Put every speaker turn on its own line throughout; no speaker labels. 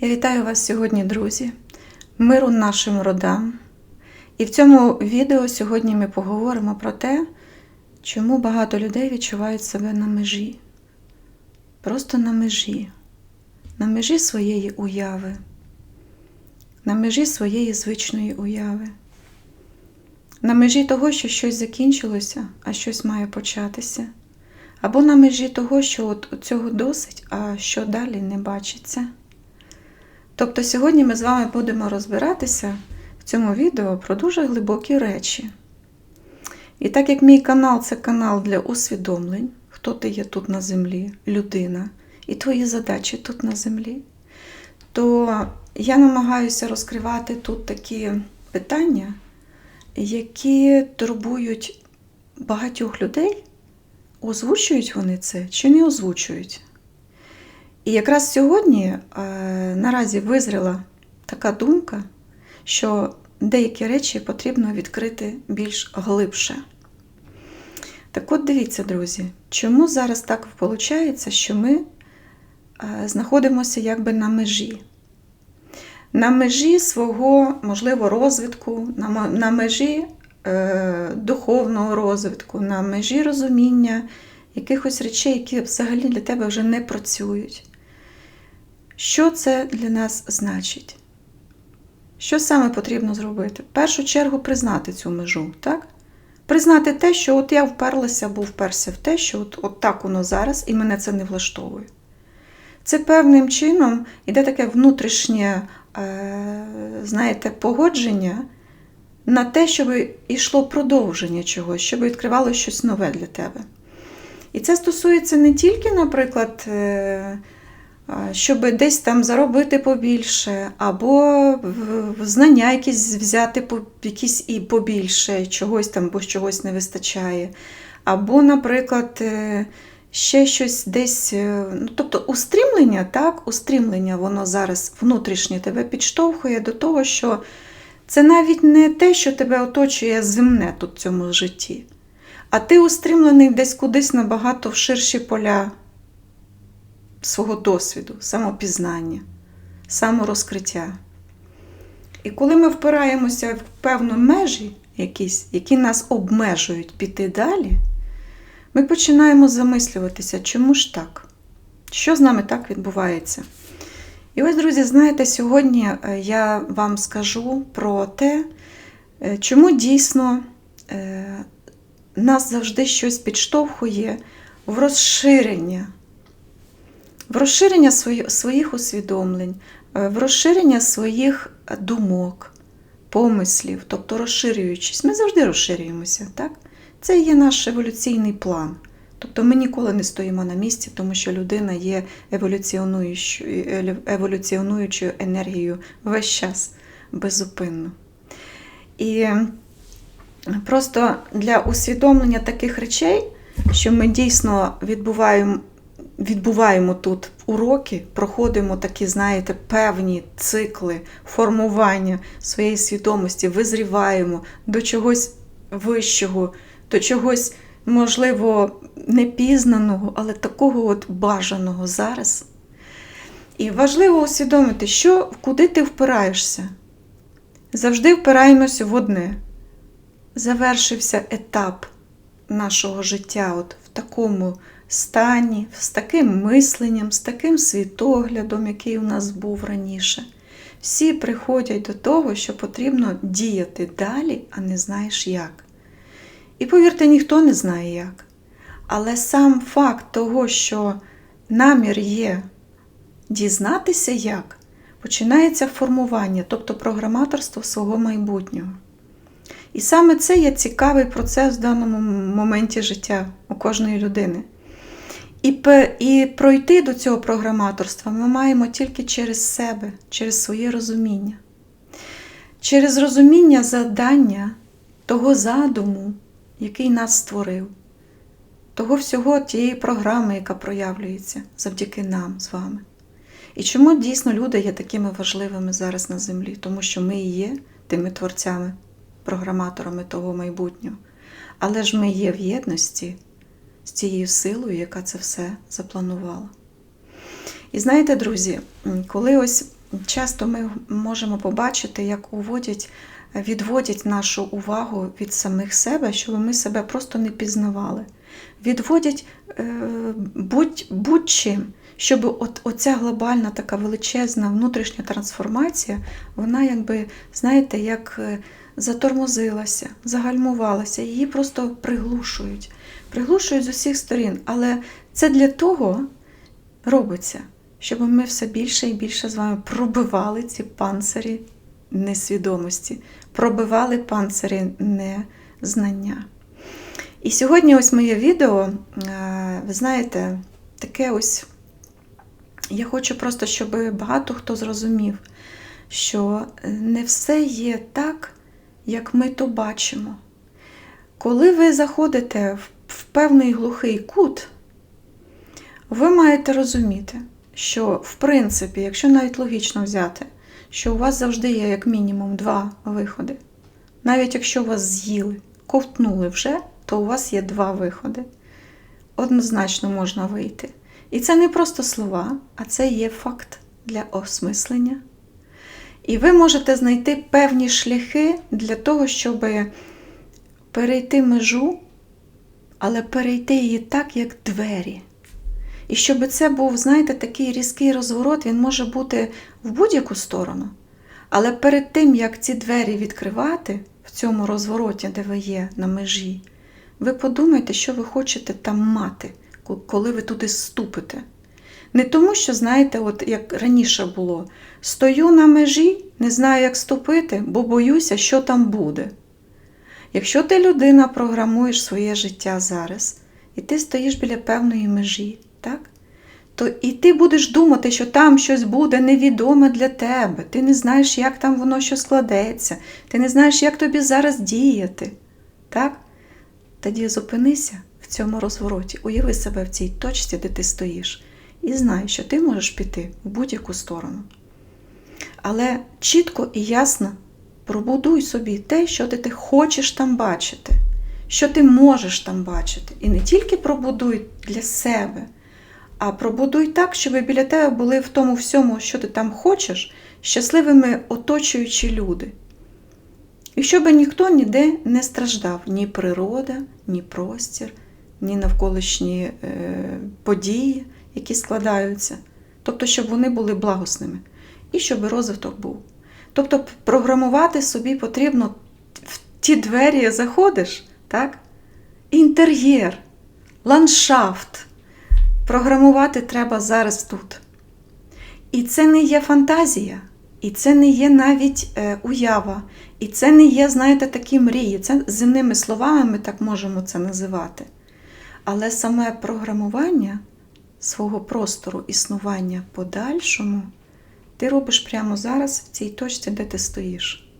Я вітаю вас сьогодні, друзі, миру нашим родам. І в цьому відео сьогодні ми поговоримо про те, чому багато людей відчувають себе на межі. Просто на межі, на межі своєї уяви, на межі своєї звичної уяви, на межі того, що щось закінчилося, а щось має початися. Або на межі того, що от цього досить, а що далі не бачиться. Тобто сьогодні ми з вами будемо розбиратися в цьому відео про дуже глибокі речі. І так як мій канал це канал для усвідомлень, хто ти є тут на землі, людина, і твої задачі тут на землі, то я намагаюся розкривати тут такі питання, які турбують багатьох людей. Озвучують вони це чи не озвучують? І якраз сьогодні е, наразі визріла така думка, що деякі речі потрібно відкрити більш глибше. Так от дивіться, друзі, чому зараз так виходить, що ми е, знаходимося якби на межі? На межі свого, можливо, розвитку, на, межі е, духовного розвитку, на межі розуміння якихось речей, які взагалі для тебе вже не працюють. Що це для нас значить? Що саме потрібно зробити? В першу чергу признати цю межу, так? Признати те, що от я вперлася або вперся в те, що от, от так воно зараз і мене це не влаштовує. Це певним чином іде таке внутрішнє, е, знаєте, погодження на те, щоб йшло продовження чогось, щоб відкривало щось нове для тебе. І це стосується не тільки, наприклад, е, щоб десь там заробити побільше, або знання якісь взяти якісь і побільше, чогось там, бо чогось не вистачає. Або, наприклад, е, ще щось десь. е, Ну, тобто устрімлення, так, устрімлення, воно зараз внутрішнє тебе підштовхує до того, що це навіть не те, що тебе оточує земне тут в цьому житті. А ти устрімлений десь кудись набагато в ширші поля свого досвіду, самопізнання, саморозкриття. І коли ми впираємося в певну межі, якісь, які нас обмежують піти далі, ми починаємо замислюватися, чому ж так? Що з нами так відбувається? І ось, друзі, знаєте, сьогодні е, я вам скажу про те, е, чому дійсно е, нас завжди щось підштовхує в розширення, в розширення своїх усвідомлень, е, в розширення своїх думок, помислів, тобто розширюючись. Ми завжди розширюємося, так? Це є наш еволюційний план. Тобто ми ніколи не стоїмо на місці, тому що людина є еволюціонуючою, еволюціонуючою енергією весь час безупинно. І просто для усвідомлення таких речей, що ми дійсно відбуваємо, відбуваємо тут уроки, проходимо такі, знаєте, певні цикли формування своєї свідомості, визріваємо до чогось вищого, до чогось, можливо, непізнаного, але такого от бажаного зараз. І важливо усвідомити, що, куди ти впираєшся. Завжди впираємося в одне. Завершився етап нашого життя от в такому стані, з таким мисленням, з таким світоглядом, який у нас був раніше. Всі приходять до того, що потрібно діяти далі, а не знаєш як. І повірте, ніхто не знає як. Але сам факт того, що намір є дізнатися як, починається формування, тобто програматорство свого майбутнього. І саме це є цікавий процес в даному моменті життя у кожної людини. І, і пройти до цього програматорства ми маємо тільки через себе, через своє розуміння. Через розуміння завдання того задуму, який нас створив, того всього тієї програми, яка проявлюється завдяки нам з вами. І чому дійсно люди є такими важливими зараз на землі? Тому що ми і є тими творцями, програматорами того майбутнього. Але ж ми є в єдності з цією силою, яка це все запланувала. І знаєте, друзі, коли ось часто ми можемо побачити, як уводять, відводять нашу увагу від самих себе, щоб ми себе просто не пізнавали. Відводять е, будь, будь-чим, щоб от, оця глобальна така величезна внутрішня трансформація, вона якби, знаєте, як е, затормозилася, загальмувалася, її просто приглушують. Приглушують з усіх сторін. Але це для того робиться, щоб ми все більше і більше з вами пробивали ці панцирі несвідомості, пробивали панцирі незнання. І сьогодні ось моє відео, е, ви знаєте, таке ось. Я хочу просто, щоб багато хто зрозумів, що не все є так, як ми то бачимо. Коли ви заходите в в певний глухий кут, ви маєте розуміти, що, в принципі, якщо навіть логічно взяти, що у вас завжди є як мінімум два виходи. Навіть якщо вас з'їли, ковтнули вже, то у вас є два виходи. Однозначно можна вийти. І це не просто слова, а це є факт для осмислення. І ви можете знайти певні шляхи для того, щоб перейти межу, але перейти її так, як двері. І щоб це був, знаєте, такий різкий розворот, він може бути в будь-яку сторону. Але перед тим, як ці двері відкривати в цьому розвороті, де ви є на межі, ви подумайте, що ви хочете там мати, коли ви туди ступите. Не тому, що, знаєте, от як раніше було, стою на межі, не знаю, як ступити, бо боюся, що там буде. Якщо ти людина програмуєш своє життя зараз, і ти стоїш біля певної межі, так? то і ти будеш думати, що там щось буде невідоме для тебе. Ти не знаєш, як там воно що складеться, ти не знаєш, як тобі зараз діяти. Так? Тоді зупинися в цьому розвороті, уяви себе в цій точці, де ти стоїш, і знай, що ти можеш піти в будь-яку сторону. Але чітко і ясно пробудуй собі те, що ти, хочеш там бачити, що ти можеш там бачити. І не тільки пробудуй для себе, а пробудуй так, щоб біля тебе були в тому всьому, що ти там хочеш, щасливими оточуючі люди. І щоб ніхто ніде не страждав, ні природа, ні простір, ні навколишні е, події, які складаються. Тобто, щоб вони були благосними і щоб розвиток був. Тобто, програмувати собі потрібно в ті двері заходиш, так? інтер'єр, ландшафт. Програмувати треба зараз тут. І це не є фантазія, і це не є навіть е, уява, і це не є, знаєте, такі мрії. Це земними словами ми так можемо це називати. Але саме програмування свого простору існування подальшому ти робиш прямо зараз в цій точці, де ти стоїш.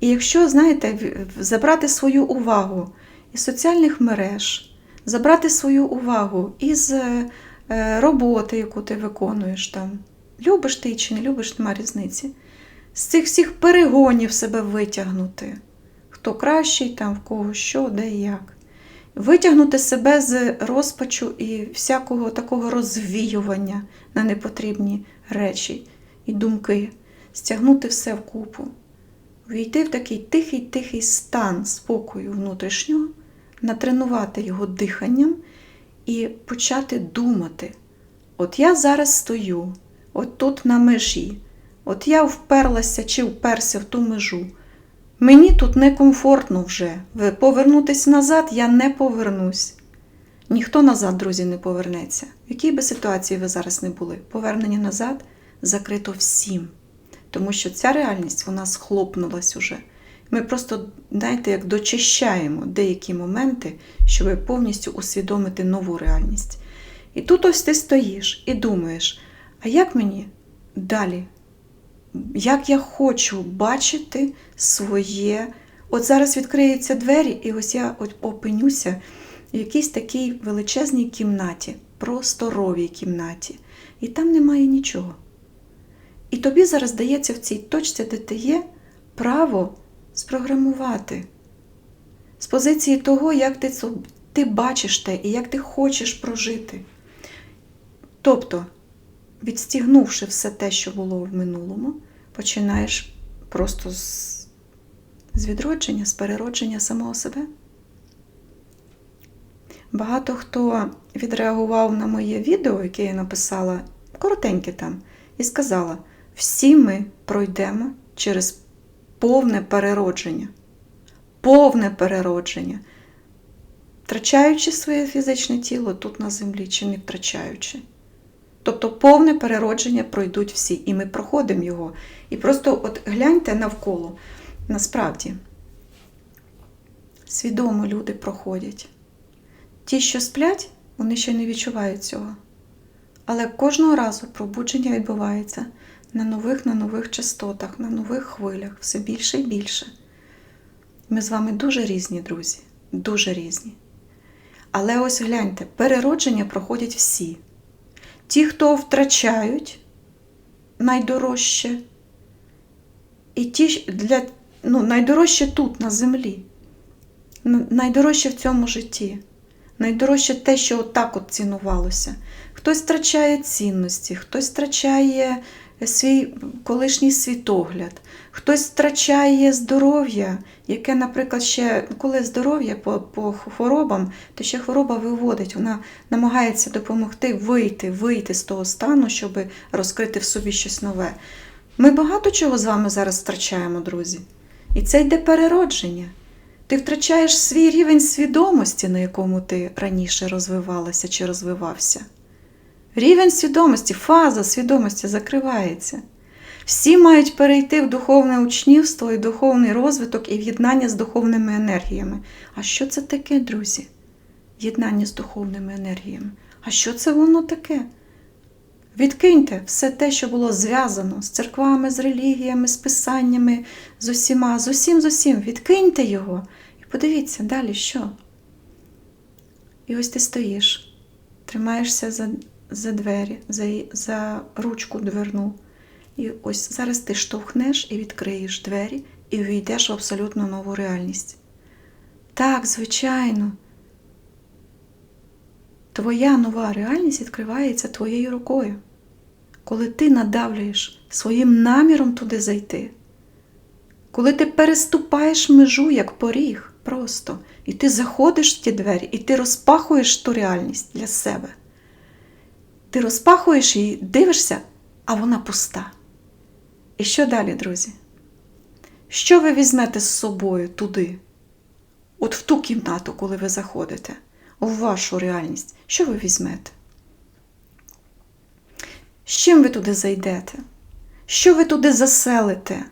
І якщо, знаєте, забрати свою увагу із соціальних мереж, забрати свою увагу із е, роботи, яку ти виконуєш там, любиш ти чи не любиш, нема різниці, з цих всіх перегонів себе витягнути, хто кращий, там, в кого що, де і як. Витягнути себе з розпачу і всякого такого розвіювання на непотрібні речі і думки, стягнути все вкупу, війти в такий тихий-тихий стан спокою внутрішнього, натренувати його диханням і почати думати. От я зараз стою, от тут на межі, от я вперлася чи вперся в ту межу. Мені тут некомфортно вже. Повернутись назад я не повернусь. Ніхто назад, друзі, не повернеться. В якій би ситуації ви зараз не були? Повернення назад закрито всім. Тому що ця реальність вона схлопнулась уже. Ми просто, знаєте, як дочищаємо деякі моменти, щоб повністю усвідомити нову реальність. І тут ось ти стоїш і думаєш, а як мені далі? Як я хочу бачити своє. От зараз відкриються двері, і ось я опинюся в якійсь такій величезній кімнаті, просторовій кімнаті, і там немає нічого. І тобі зараз дається в цій точці, де ти є, право спрограмувати з позиції того, як ти, ти бачиш те і як ти хочеш прожити. Тобто, відстігнувши все те, що було в минулому, починаєш просто з, з відродження, з переродження самого себе. Багато хто відреагував на моє відео, яке я написала, коротеньке там, і сказала: всі ми пройдемо через повне переродження. Повне переродження. Втрачаючи своє фізичне тіло тут на землі, чи не втрачаючи. Тобто повне переродження пройдуть всі, і ми проходимо його. І просто от гляньте навколо. Насправді, свідомо люди проходять. Ті, що сплять, вони ще не відчувають цього. Але кожного разу пробудження відбувається на нових на нових частотах, на нових хвилях, все більше і більше. Ми з вами дуже різні, друзі, дуже різні. Але ось гляньте, переродження проходять всі. Ті, хто втрачають найдорожче, і ті, для, ну, найдорожче тут, на землі, найдорожче в цьому житті, найдорожче те, що отак от цінувалося. Хтось втрачає цінності, хтось втрачає свій колишній світогляд, хтось втрачає здоров'я, яке, наприклад, ще коли здоров'я по, по хворобам, то ще хвороба виводить, вона намагається допомогти вийти, вийти з того стану, щоб розкрити в собі щось нове. Ми багато чого з вами зараз втрачаємо, друзі. І це йде переродження. Ти втрачаєш свій рівень свідомості, на якому ти раніше розвивалася чи розвивався. Рівень свідомості, фаза свідомості закривається. Всі мають перейти в духовне учнівство і духовний розвиток і в'єднання з духовними енергіями. А що це таке, друзі? Єднання з духовними енергіями. А що це воно таке? Відкиньте все те, що було зв'язано з церквами, з релігіями, з писаннями, з усіма, з усім, з усім. Відкиньте його подивіться далі, що. І ось ти стоїш, тримаєшся за за двері, за, за ручку дверну. І ось зараз ти штовхнеш і відкриєш двері, і увійдеш в абсолютно нову реальність. Так, звичайно, твоя нова реальність відкривається твоєю рукою. Коли ти надавлюєш своїм наміром туди зайти, коли ти переступаєш межу як поріг просто, і ти заходиш в ті двері, і ти розпахуєш ту реальність для себе. Ти розпахуєш її, дивишся, а вона пуста. І що далі, друзі? Що ви візьмете з собою туди? От в ту кімнату, коли ви заходите, у вашу реальність, що ви візьмете? З чим ви туди зайдете? Що ви туди заселите?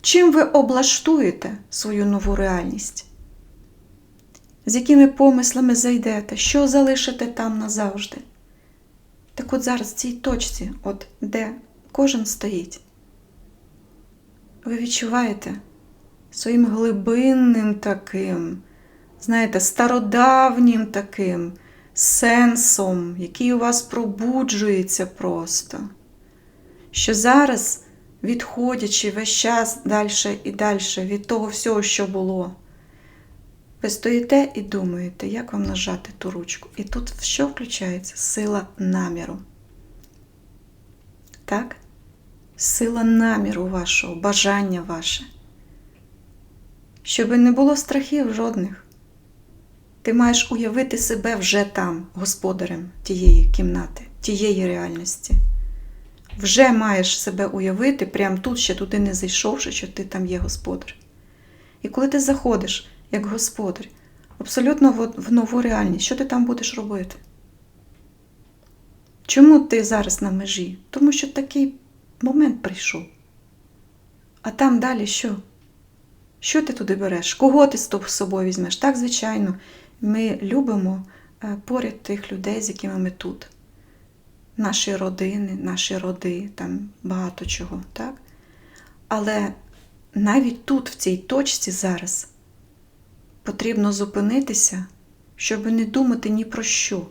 Чим ви облаштуєте свою нову реальність? З якими помислами зайдете? Що залишите там назавжди? Так от зараз в цій точці, от де кожен стоїть, ви відчуваєте своїм глибинним таким, знаєте, стародавнім таким сенсом, який у вас пробуджується просто, що зараз, відходячи весь час далі і далі від того всього, що було, ви стоїте і думаєте, як вам нажати ту ручку. І тут що включається? Сила наміру. Так? Сила наміру вашого, бажання ваше. Щоб не було страхів жодних. Ти маєш уявити себе вже там, господарем тієї кімнати, тієї реальності. Вже маєш себе уявити, прямо тут, ще туди не зайшовши, що ти там є господар. І коли ти заходиш, як господар, абсолютно в нову реальність. Що ти там будеш робити? Чому ти зараз на межі? Тому що такий момент прийшов. А там далі що? Що ти туди береш? Кого ти з собою візьмеш? Так, звичайно, ми любимо е, поряд тих людей, з якими ми тут. Наші родини, наші роди, там багато чого, так? Але навіть тут, в цій точці зараз, потрібно зупинитися, щоб не думати ні про що,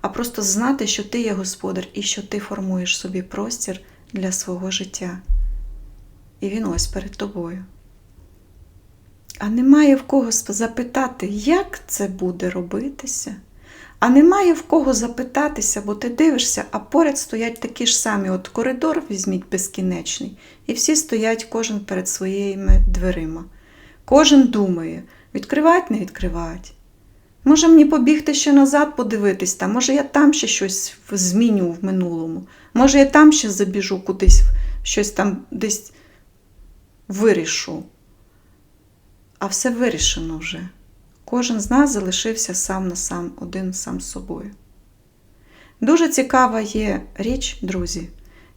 а просто знати, що ти є господар і що ти формуєш собі простір для свого життя. І він ось перед тобою. А немає в кого запитати, як це буде робитися, А немає в кого запитатися, бо ти дивишся, а поряд стоять такі ж самі. От коридор візьміть безкінечний, і всі стоять кожен перед своїми дверима. Кожен думає, відкривать, не відкривать. Може мені побігти ще назад подивитись, там, може я там ще щось зміню в минулому, може я там ще забіжу кудись, щось там десь вирішу. А все вирішено вже. Кожен з нас залишився сам на сам, один сам з собою. Дуже цікава є річ, друзі,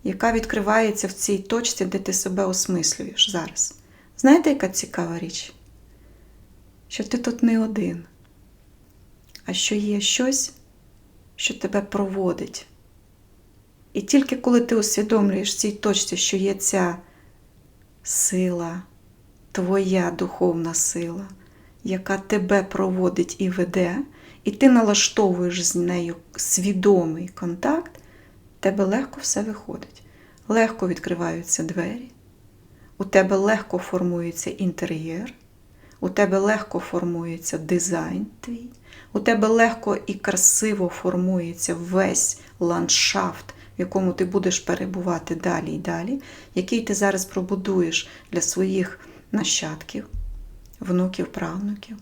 яка відкривається в цій точці, де ти себе осмислюєш зараз. Знаєте, яка цікава річ? Що ти тут не один, а що є щось, що тебе проводить. І тільки коли ти усвідомлюєш в цій точці, що є ця сила, твоя духовна сила, яка тебе проводить і веде, і ти налаштовуєш з нею свідомий контакт, тебе легко все виходить. Легко відкриваються двері, у тебе легко формується інтер'єр, у тебе легко формується дизайн твій, у тебе легко і красиво формується весь ландшафт, в якому ти будеш перебувати далі і далі, який ти зараз пробудуєш для своїх нащадків, внуків, правнуків.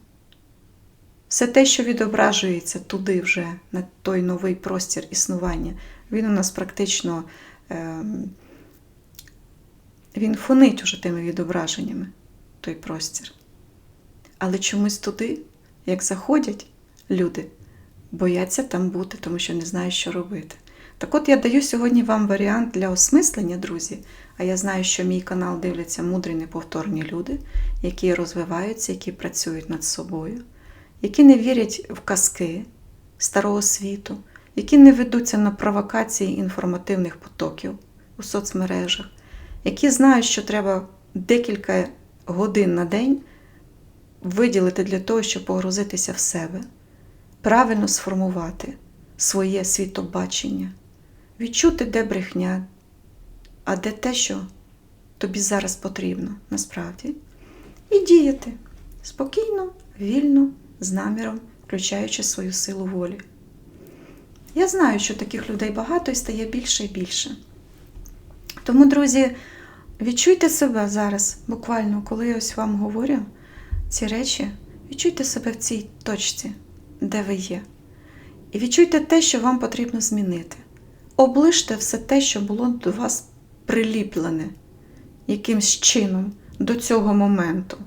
Все те, що відображується туди вже, на той новий простір існування, він у нас практично ем, він фонить уже тими відображеннями, той простір. Але чомусь туди, як заходять люди, бояться там бути, тому що не знають, що робити. Так от я даю сьогодні вам варіант для осмислення, друзі. А я знаю, що мій канал дивляться мудрі неповторні люди, які розвиваються, які працюють над собою, які не вірять в казки старого світу, які не ведуться на провокації інформативних потоків у соцмережах, які знають, що треба декілька годин на день виділити для того, щоб погрузитися в себе, правильно сформувати своє світобачення, відчути, де брехня, а де те, що тобі зараз потрібно насправді, і діяти спокійно, вільно, з наміром, включаючи свою силу волі. Я знаю, що таких людей багато і стає більше і більше. Тому, друзі, відчуйте себе зараз, буквально, коли я ось вам говорю ці речі, відчуйте себе в цій точці, де ви є. І відчуйте те, що вам потрібно змінити. Оближте все те, що було до вас приліплене якимсь чином до цього моменту.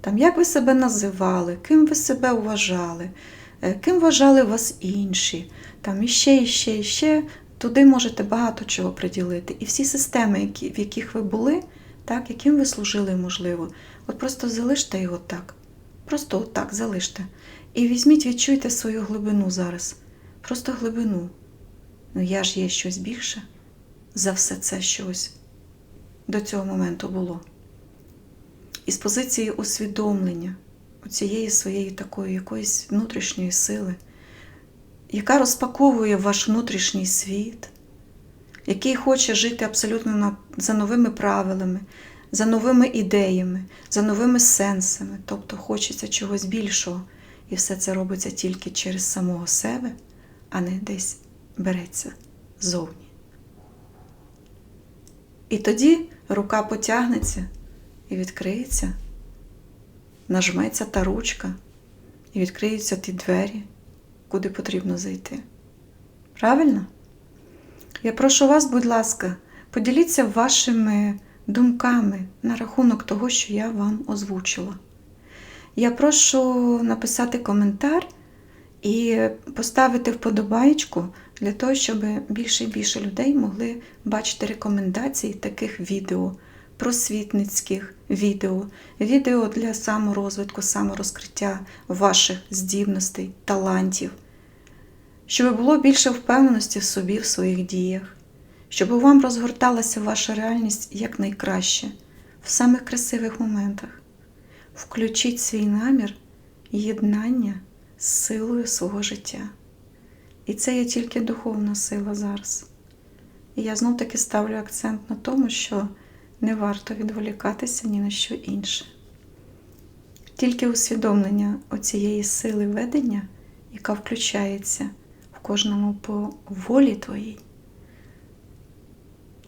Там, як ви себе називали, ким ви себе вважали, е, ким вважали вас інші, там іще, іще, іще. Туди можете багато чого приділити. І всі системи, які, в яких ви були, так, яким ви служили, можливо, от просто залиште його так. Просто отак залиште. І візьміть, відчуйте свою глибину зараз. Просто глибину. Ну я ж є щось більше за все це щось до цього моменту було. І з позиції усвідомлення цієї своєї такої якоїсь внутрішньої сили, яка розпаковує ваш внутрішній світ, який хоче жити абсолютно на, за новими правилами, за новими ідеями, за новими сенсами, тобто хочеться чогось більшого. І все це робиться тільки через самого себе, а не десь береться ззовні. І тоді рука потягнеться і відкриється, нажметься та ручка, і відкриються ті двері, куди потрібно зайти. Правильно? Я прошу вас, будь ласка, поділіться вашими думками на рахунок того, що я вам озвучила. Я прошу написати коментар і поставити вподобайку для того, щоб більше і більше людей могли бачити рекомендації таких відео, просвітницьких відео, відео для саморозвитку, саморозкриття ваших здібностей, талантів, щоб було більше впевненості в собі, в своїх діях, щоб вам розгорталася ваша реальність якнайкраще, в самих красивих моментах. Включіть свій намір єднання з силою свого життя. І це є тільки духовна сила зараз. І я знов таки ставлю акцент на тому, що не варто відволікатися ні на що інше. Тільки усвідомлення оцієї сили ведення яка включається в кожному по волі твоїй.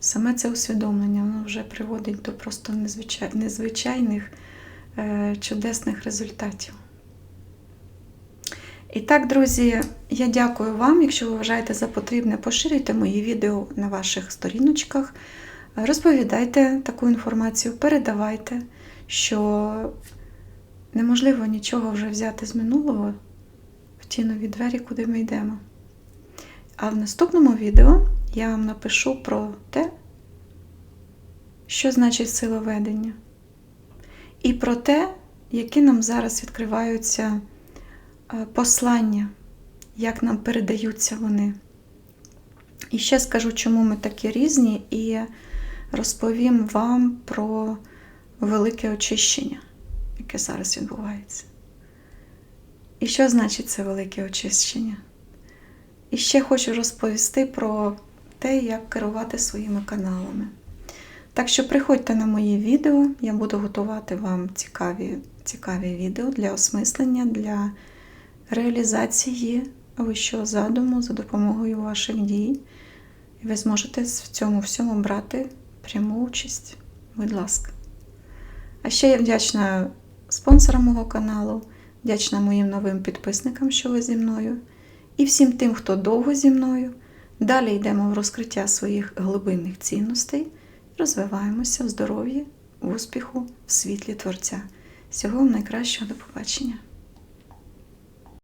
Саме це усвідомлення воно вже приводить до просто незвичай- незвичайних е, чудесних результатів. І так, друзі, я дякую вам. Якщо ви вважаєте за потрібне, поширюйте мої відео на ваших сторіночках, розповідайте таку інформацію, передавайте, що неможливо нічого вже взяти з минулого в ті нові двері, куди ми йдемо. А в наступному відео я вам напишу про те, що значить силоведення, і про те, які нам зараз відкриваються послання, як нам передаються вони. І ще скажу, чому ми такі різні, і розповім вам про велике очищення, яке зараз відбувається. І що значить це велике очищення? І ще хочу розповісти про те, як керувати своїми каналами. Так що приходьте на мої відео, я буду готувати вам цікаві, цікаві відео для осмислення, для реалізації вищого задуму за допомогою ваших дій. І ви зможете в цьому всьому брати пряму участь. Будь ласка. А ще я вдячна спонсорам мого каналу, вдячна моїм новим підписникам, що ви зі мною, і всім тим, хто довго зі мною. Далі йдемо в розкриття своїх глибинних цінностей, розвиваємося в здоров'ї, в успіху, в світлі Творця. Всього вам найкращого до побачення!